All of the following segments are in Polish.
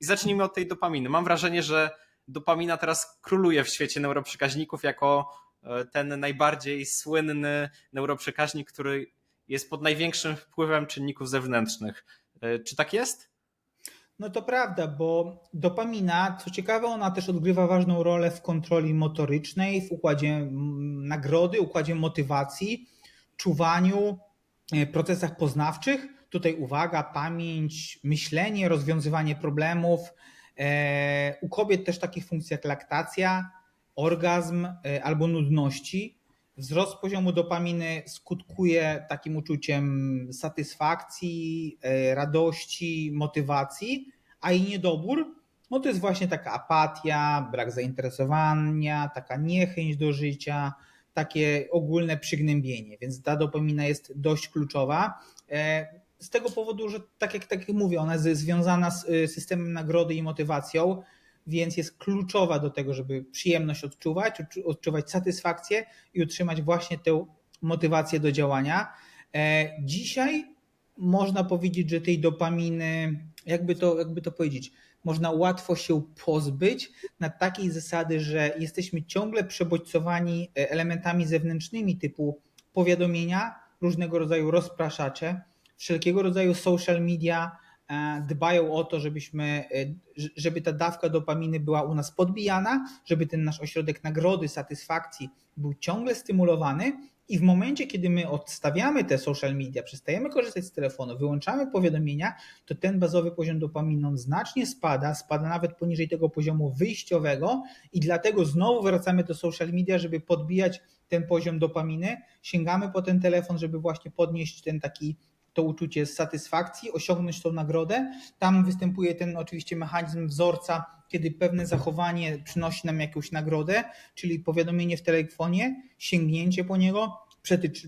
I zacznijmy od tej dopaminy. Mam wrażenie, że dopamina teraz króluje w świecie neuroprzekaźników jako e, ten najbardziej słynny neuroprzekaźnik, który jest pod największym wpływem czynników zewnętrznych. E, Czy tak jest? No to prawda, bo dopamina, co ciekawe, ona też odgrywa ważną rolę w kontroli motorycznej, w układzie nagrody, układzie motywacji, czuwaniu, e, procesach poznawczych. Tutaj uwaga, pamięć, myślenie, rozwiązywanie problemów. E, U kobiet też takich funkcji jak laktacja, orgazm e, albo nudności. Wzrost poziomu dopaminy skutkuje takim uczuciem satysfakcji, e, radości, motywacji, a i niedobór, no to jest właśnie taka apatia, brak zainteresowania, taka niechęć do życia, takie ogólne przygnębienie, więc ta dopamina jest dość kluczowa. Z tego powodu, że tak jak, tak jak mówię, ona jest związana z y, systemem nagrody i motywacją, więc jest kluczowa do tego, żeby przyjemność odczuwać, odczu- odczuwać satysfakcję i utrzymać właśnie tę motywację do działania. E, Dzisiaj można powiedzieć, że tej dopaminy, jakby to, jakby to powiedzieć, można łatwo się pozbyć na takiej zasady, że jesteśmy ciągle przebodźcowani e, elementami zewnętrznymi typu powiadomienia, różnego rodzaju rozpraszacze, wszelkiego rodzaju social media e, dbają o to, żebyśmy, e, żeby ta dawka dopaminy była u nas podbijana, żeby ten nasz ośrodek nagrody, satysfakcji był ciągle stymulowany i w momencie, kiedy my odstawiamy te social media, przestajemy korzystać z telefonu, wyłączamy powiadomienia, to ten bazowy poziom dopaminy znacznie spada, spada nawet poniżej tego poziomu wyjściowego i dlatego znowu wracamy do social media, żeby podbijać ten poziom dopaminy. Sięgamy po ten telefon, żeby właśnie podnieść ten taki to uczucie satysfakcji, osiągnąć tą nagrodę. Tam występuje ten oczywiście mechanizm wzorca, kiedy pewne zachowanie przynosi nam jakąś nagrodę, czyli powiadomienie w telefonie, sięgnięcie po niego,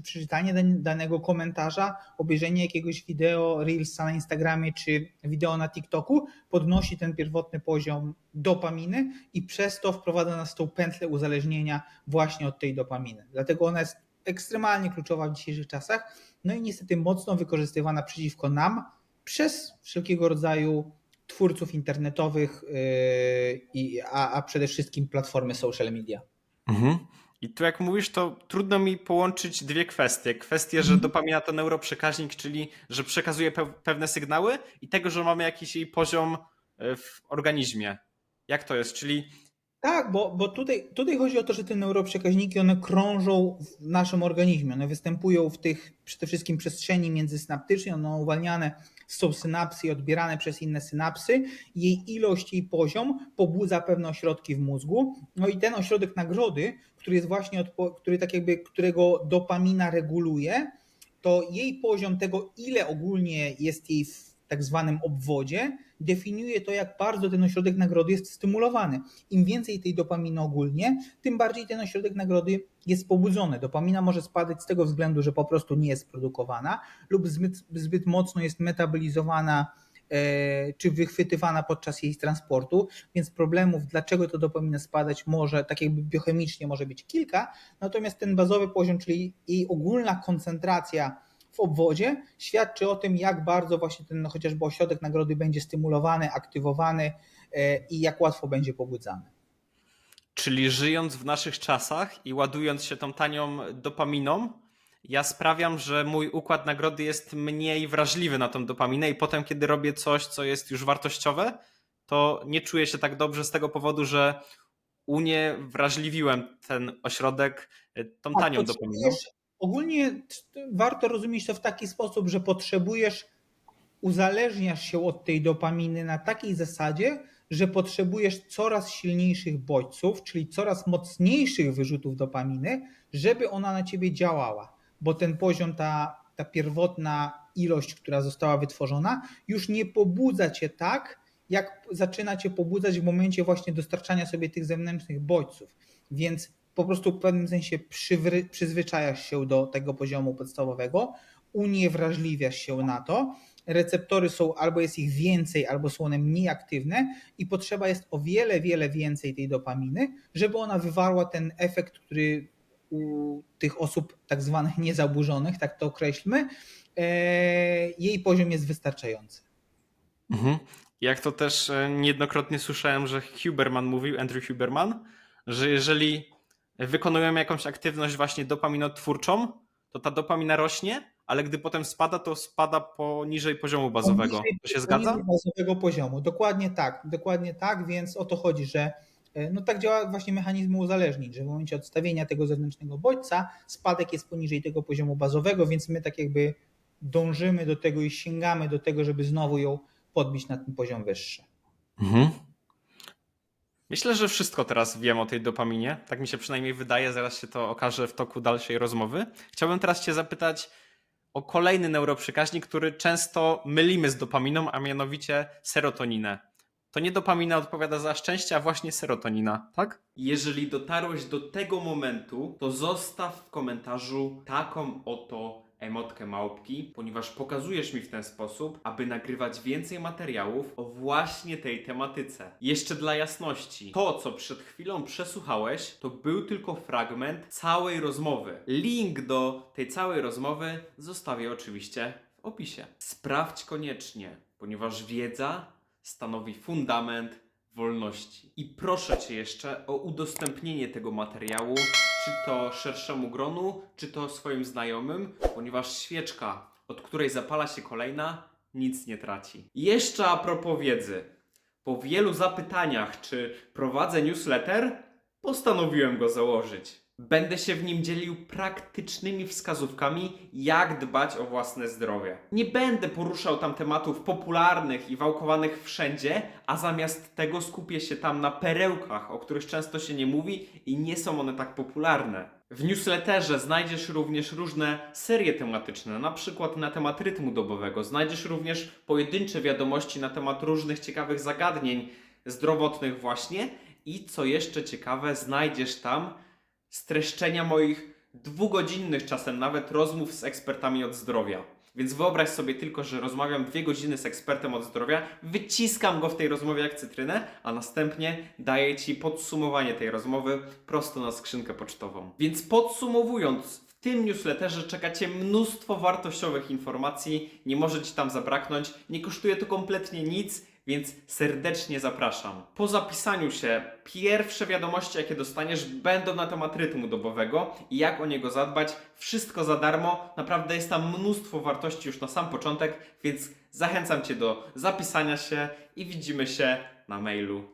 przeczytanie dan- danego komentarza, obejrzenie jakiegoś wideo, reelsa na Instagramie czy wideo na TikToku podnosi ten pierwotny poziom dopaminy i przez to wprowadza nas w tą pętlę uzależnienia właśnie od tej dopaminy. Dlatego ona jest ekstremalnie kluczowa w dzisiejszych czasach, no i niestety mocno wykorzystywana przeciwko nam przez wszelkiego rodzaju twórców internetowych, yy, a, a przede wszystkim platformy social media. Mhm. I tu jak mówisz, to trudno mi połączyć dwie kwestie. Kwestię, że Mhm. dopamina to neuroprzekaźnik, czyli że przekazuje pe- pewne sygnały i tego, że mamy jakiś jej poziom e, w organizmie. Jak to jest? Czyli Tak, bo, bo tutaj, tutaj chodzi o to, że te neuroprzekaźniki one krążą w naszym organizmie. One występują w tych przede wszystkim przestrzeni międzysynaptycznej, one uwalniane są synapsy i odbierane przez inne synapsy. Jej ilość, jej poziom pobudza pewne ośrodki w mózgu. No i ten ośrodek nagrody, który jest właśnie, który tak jakby, którego dopamina reguluje, to jej poziom tego, ile ogólnie jest jej w tak zwanym obwodzie, definiuje to, jak bardzo ten ośrodek nagrody jest stymulowany. Im więcej tej dopaminy ogólnie, tym bardziej ten ośrodek nagrody jest pobudzony. Dopamina może spadać z tego względu, że po prostu nie jest produkowana lub zbyt, zbyt mocno jest metabolizowana e, czy wychwytywana podczas jej transportu, więc problemów, dlaczego to dopamina spadać może, tak jakby biochemicznie może być kilka, natomiast ten bazowy poziom, czyli jej ogólna koncentracja w obwodzie świadczy o tym, jak bardzo właśnie ten no, chociażby ośrodek nagrody będzie stymulowany, aktywowany e, i jak łatwo będzie pobudzany. Czyli żyjąc w naszych czasach i ładując się tą tanią dopaminą, ja sprawiam, że mój układ nagrody jest mniej wrażliwy na tą dopaminę i potem, kiedy robię coś, co jest już wartościowe, to nie czuję się tak dobrze z tego powodu, że uniewrażliwiłem ten ośrodek e, tą tanią dopaminą. Ogólnie warto rozumieć to w taki sposób, że potrzebujesz, uzależniasz się od tej dopaminy na takiej zasadzie, że potrzebujesz coraz silniejszych bodźców, czyli coraz mocniejszych wyrzutów dopaminy, żeby ona na ciebie działała, bo ten poziom, ta, ta pierwotna ilość, która została wytworzona, już nie pobudza cię tak, jak zaczyna cię pobudzać w momencie właśnie dostarczania sobie tych zewnętrznych bodźców. Więc po prostu w pewnym sensie przywry, przyzwyczajasz się do tego poziomu podstawowego, uniewrażliwiasz się na to. Receptory są, albo jest ich więcej, albo są one mniej aktywne, i potrzeba jest o wiele, wiele więcej tej dopaminy, żeby ona wywarła ten efekt, który u tych osób tak zwanych niezaburzonych, tak to określmy, e, jej poziom jest wystarczający. Mhm. Jak to też e, niejednokrotnie słyszałem, że Huberman mówił, Andrew Huberman, że jeżeli wykonujemy jakąś aktywność właśnie dopaminotwórczą, to ta dopamina rośnie, ale gdy potem spada, to spada poniżej poziomu bazowego. Poniżej- To się zgadza? bazowego poziomu. Dokładnie tak, dokładnie tak, więc o to chodzi, że e, no tak działa właśnie mechanizm uzależnień, że w momencie odstawienia tego zewnętrznego bodźca spadek jest poniżej tego poziomu bazowego, więc my tak jakby dążymy do tego i sięgamy do tego, żeby znowu ją podbić na ten poziom wyższy. Mhm. Myślę, że wszystko teraz wiem o tej dopaminie. Tak mi się przynajmniej wydaje, zaraz się to okaże w toku dalszej rozmowy. Chciałbym teraz Cię zapytać o kolejny neuroprzekaźnik, który często mylimy z dopaminą, a mianowicie serotoninę. To nie dopamina odpowiada za szczęście, a właśnie serotonina, tak? Jeżeli dotarłeś do tego momentu, to zostaw w komentarzu taką oto emotkę małpki, ponieważ pokazujesz mi w ten sposób, aby nagrywać więcej materiałów o właśnie tej tematyce. Jeszcze dla jasności, to co przed chwilą przesłuchałeś, to był tylko fragment całej rozmowy. Link do tej całej rozmowy zostawię oczywiście w opisie. Sprawdź koniecznie, ponieważ wiedza stanowi fundament wolności. I proszę Cię jeszcze o udostępnienie tego materiału, czy to szerszemu gronu, czy to swoim znajomym, ponieważ świeczka, od której zapala się kolejna, nic nie traci. Jeszcze a propos wiedzy. Po wielu zapytaniach, czy prowadzę newsletter, postanowiłem go założyć. Będę się w nim dzielił praktycznymi wskazówkami, jak dbać o własne zdrowie. Nie będę poruszał tam tematów popularnych i wałkowanych wszędzie, a zamiast tego skupię się tam na perełkach, o których często się nie mówi i nie są one tak popularne. W newsletterze znajdziesz również różne serie tematyczne, na przykład na temat rytmu dobowego. Znajdziesz również pojedyncze wiadomości na temat różnych ciekawych zagadnień zdrowotnych właśnie i co jeszcze ciekawe, znajdziesz tam streszczenia moich dwugodzinnych czasem nawet rozmów z ekspertami od zdrowia. Więc wyobraź sobie tylko, że rozmawiam dwie godziny z ekspertem od zdrowia, wyciskam go w tej rozmowie jak cytrynę, a następnie daję Ci podsumowanie tej rozmowy prosto na skrzynkę pocztową. Więc podsumowując, w tym newsletterze czekacie mnóstwo wartościowych informacji, nie może Ci tam zabraknąć, nie kosztuje to kompletnie nic, więc serdecznie zapraszam. Po zapisaniu się pierwsze wiadomości, jakie dostaniesz, będą na temat rytmu dobowego i jak o niego zadbać. Wszystko za darmo. Naprawdę jest tam mnóstwo wartości już na sam początek, więc zachęcam Cię do zapisania się i widzimy się na mailu.